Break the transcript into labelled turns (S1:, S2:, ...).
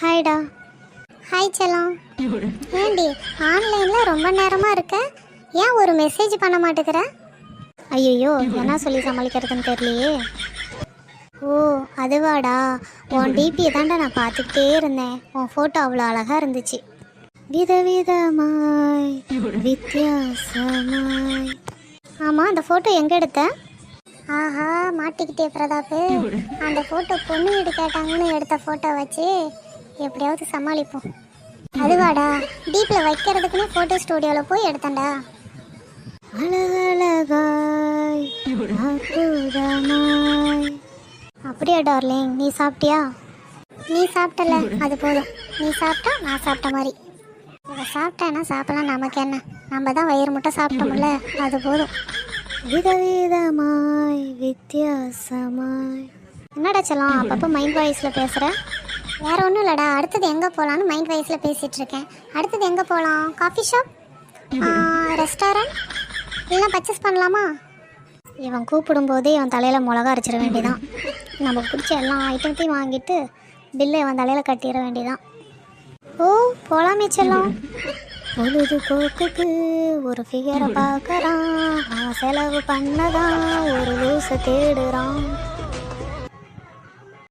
S1: ஹாய்டா. Hi செல்லம். ஏண்டி ஆன்லைனில் ரொம்ப நேரமாக இருக்க? ஏன் ஒரு மெசேஜ் பண்ண மாட்டேங்கிற? ஐயோ என்ன சொல்லி சமாளிக்கிறதுன்னு தெரியலையே. ஓ அதுவாடா. உன் டிபியை தாண்டா நான் பார்த்துக்கிட்டே இருந்தேன். உன் ஃபோட்டோ அவ்வளோ அழகாக இருந்துச்சு. விதவிதமாய் வித்தியாசமாய். ஆமாம் அந்த ஃபோட்டோ எங்கே எடுத்த? ஆஹா மாட்டிக்கிட்டே பிரதாப்பு. அந்த ஃபோட்டோ பொண்ணு வீடு கேட்டாங்கன்னு எடுத்த ஃபோட்டோ வச்சு எப்படியாவது சமாளிப்போம். அதுவாடா டீப்பில் வைக்கிறதுக்குன்னு ஃபோட்டோ ஸ்டூடியோவில் போய் எடுத்தேன்டா. அழகழகாய் அற்புதமாய். அப்படியா டார்லிங் நீ சாப்பிட்டியா? நீ சாப்பிட்டல அது போதும். நீ சாப்பிட்டா நான் சாப்பிட்ட மாதிரி. இதை சாப்பிட்டேன்னா சாப்பிடலாம் நமக்கு என்ன? நம்ம தான் வயிறு முட்டை சாப்பிட்டோம்ல அது போதும். விதவிதமாய் வித்தியாசமாய். என்னடா செல்லம் அப்பப்போ மைண்ட் வாய்ஸில் பேசுகிற வேற ஒன்றும் இல்லைடா. அடுத்தது எங்கே போகலான்னு மைண்ட் வைஸில் பேசிகிட்டு இருக்கேன் அடுத்தது எங்கே போகலாம் காஃபி ஷாப் ரெஸ்டாரண்ட் இல்லை பர்ச்சேஸ் பண்ணலாமா? இவன் கூப்பிடும்போதே இவன் தலையில் மிளகா அரைச்சிட வேண்டியதான் நமக்கு பிடிச்ச எல்லா ஐட்டத்தையும் வாங்கிட்டு பில்லை இவன் தலையில் கட்டிட வேண்டியதான் ஓ போகலாமே செல்லம். பொழுது போக்குக்கு ஒரு ஃபிகரை பார்க்கறான். அவன் செலவு பண்ணதான் ஒரு லூஸை தேடுறான்.